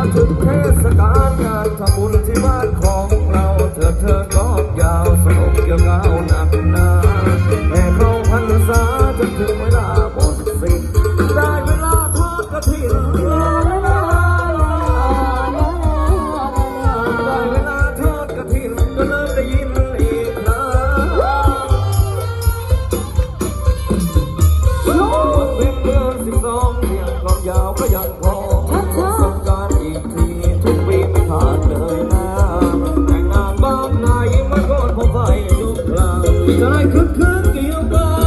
มาถึงเทศกาลงานทำบุญที่บ้านของเราเธอเธอก็ยาวสนุกเกี่ยวกับหนักหนาแห่เข้าพรรษาจนถึงเวลาหมดสิ้นได้เวลาทอดกระถิ่นได้เวลาทอดกระถิ่นก็เริ่มได้ยินอีกนะเป็นเดือนสิบสองเพียงความยาวก็ยังพอ That I could cook you by.